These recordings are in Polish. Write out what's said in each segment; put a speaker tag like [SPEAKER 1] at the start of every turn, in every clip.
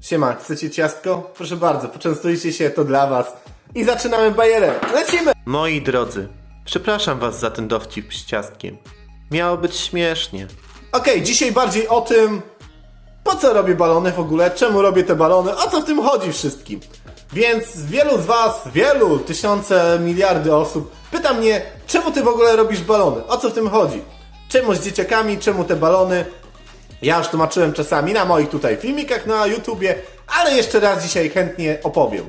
[SPEAKER 1] Siema, chcecie ciastko? Proszę bardzo, poczęstujcie się, to dla was. I zaczynamy bajerę. Lecimy!
[SPEAKER 2] Moi drodzy, przepraszam was za ten dowcip z ciastkiem. Miało być śmiesznie.
[SPEAKER 1] Okej, dzisiaj bardziej o tym, po co robię balony w ogóle, czemu robię te balony, o co w tym chodzi wszystkim. Więc wielu z was, wielu, tysiące, miliardy osób pyta mnie, czemu ty w ogóle robisz balony, o co w tym chodzi. Czemu z dzieciakami, czemu te balony, ja już tłumaczyłem czasami na moich tutaj filmikach na YouTubie, ale jeszcze raz dzisiaj chętnie opowiem.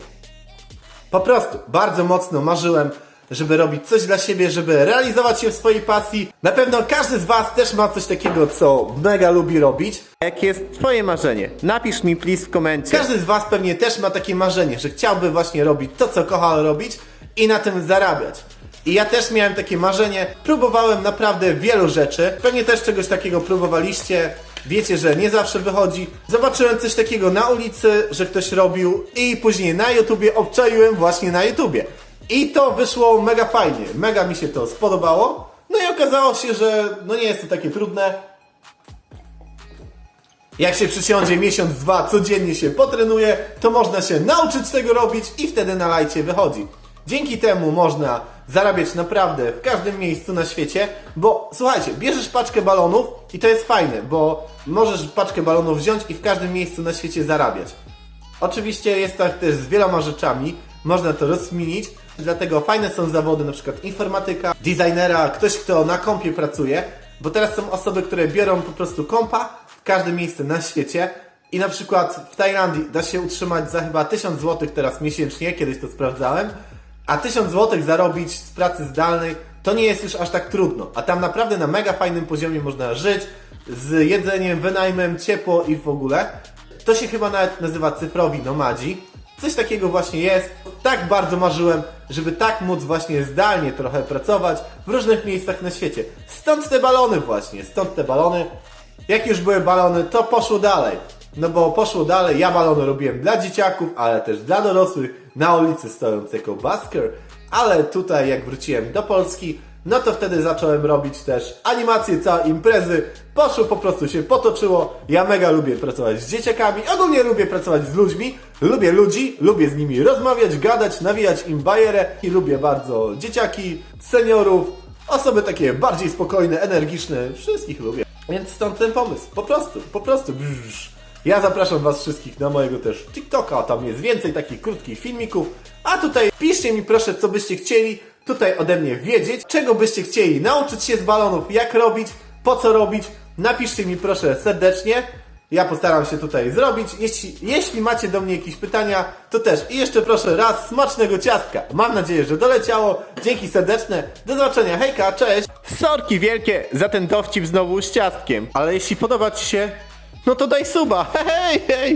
[SPEAKER 1] Po prostu bardzo mocno marzyłem, żeby robić coś dla siebie, żeby realizować się w swojej pasji. Na pewno każdy z Was też ma coś takiego, co mega lubi robić.
[SPEAKER 2] Jakie jest twoje marzenie? Napisz mi please w komencie.
[SPEAKER 1] Każdy z Was pewnie też ma takie marzenie, że chciałby właśnie robić to, co kocha robić i na tym zarabiać. I ja też miałem takie marzenie, próbowałem naprawdę wielu rzeczy. Pewnie też czegoś takiego próbowaliście. Wiecie, że nie zawsze wychodzi. Zobaczyłem coś takiego na ulicy, że ktoś robił i później na YouTubie obczaiłem właśnie na YouTubie. I to wyszło mega fajnie, mega mi się to spodobało. No i okazało się, że no nie jest to takie trudne. Jak się przysiądzie miesiąc, dwa, codziennie się potrenuje, to można się nauczyć tego robić i wtedy na lajcie wychodzi. Dzięki temu można zarabiać naprawdę w każdym miejscu na świecie, bo słuchajcie, bierzesz paczkę balonów i to jest fajne, bo możesz paczkę balonów wziąć i w każdym miejscu na świecie zarabiać. Oczywiście jest tak też z wieloma rzeczami, można to rozkminić, dlatego fajne są zawody, na przykład informatyka, designera, ktoś kto na kompie pracuje, bo teraz są osoby, które biorą po prostu kompa w każde miejsce na świecie i na przykład w Tajlandii da się utrzymać za chyba 1000 zł teraz miesięcznie, kiedyś to sprawdzałem, a 1000 zł zarobić z pracy zdalnej to nie jest już aż tak trudno, a tam naprawdę na mega fajnym poziomie można żyć, z jedzeniem, wynajmem, ciepło i w ogóle. To się chyba nawet nazywa cyfrowi nomadzi. Coś takiego właśnie jest. Tak bardzo marzyłem, żeby tak móc właśnie zdalnie trochę pracować w różnych miejscach na świecie. Stąd te balony właśnie, stąd te balony. Jak już były balony, to poszło dalej. No bo poszło dalej, ja balony robiłem dla dzieciaków, ale też dla dorosłych, na ulicy stojąc jako basker. Ale tutaj jak wróciłem do Polski, no to wtedy zacząłem robić też animacje, całe imprezy. Poszło po prostu się potoczyło. Ja mega lubię pracować z dzieciakami, ogólnie lubię pracować z ludźmi. Lubię ludzi, lubię z nimi rozmawiać, gadać, nawijać im bajerę i lubię bardzo dzieciaki, seniorów, osoby takie bardziej spokojne, energiczne, wszystkich lubię. Więc stąd ten pomysł. Po prostu, po prostu. Brrr. Ja zapraszam Was wszystkich na mojego też TikToka, tam jest więcej takich krótkich filmików. A tutaj piszcie mi proszę, co byście chcieli tutaj ode mnie wiedzieć, czego byście chcieli nauczyć się z balonów, jak robić, po co robić. Napiszcie mi proszę serdecznie. Ja postaram się tutaj zrobić. Jeśli, jeśli macie do mnie jakieś pytania, to też. I jeszcze proszę raz smacznego ciastka. Mam nadzieję, że doleciało. Dzięki serdeczne. Do zobaczenia. Hejka, cześć.
[SPEAKER 2] Sorki wielkie za ten dowcip znowu z ciastkiem. Ale jeśli podoba ci się, no to daj suba. Hej, hej!